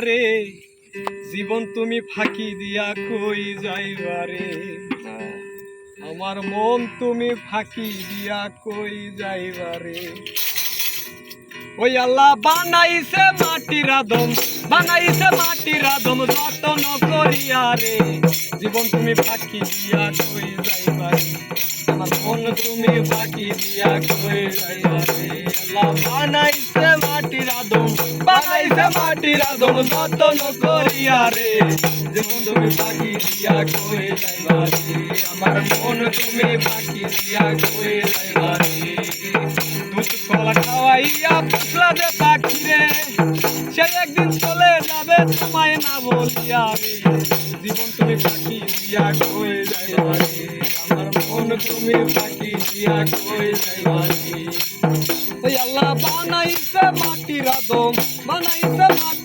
রে। জীবন তুমি ফাঁকি দিয়া কই যাইবারে আমার মন তুমি ফাঁকি দিয়া কই যাইবারে ওই আল্লাহ বানাইছে মাটির আদম, বানাইছে মাটির আদম, যতন করিয়া রে। জীবন তুমি ফাঁকি দিয়া কই যাইবারে আমার মন তুমি ফাঁকি দিয়া কই যাইবারে আল্লাহ বানাইছে মাটির আদম বানাইছে মাটির আদম যতন করিয়া রে জীবন তুমি ফাঁকি দিয়া কই যাইবারে আমার মন তুমি ফাঁকি দিয়া কই যাইবারে দুধ কলা খাওয়াইয়া পাতলা দে পাখি রে সে একদিন চলে যাবে তোমায় না বলিয়া জীবন তুমি পাখি দিয়া কই যাইবা রে আমার মন তুমি পাখি দিয়া কই যাইবা রে ওই আল্লাহ বানাইছে মাটির আদম, বানাইছে মাটির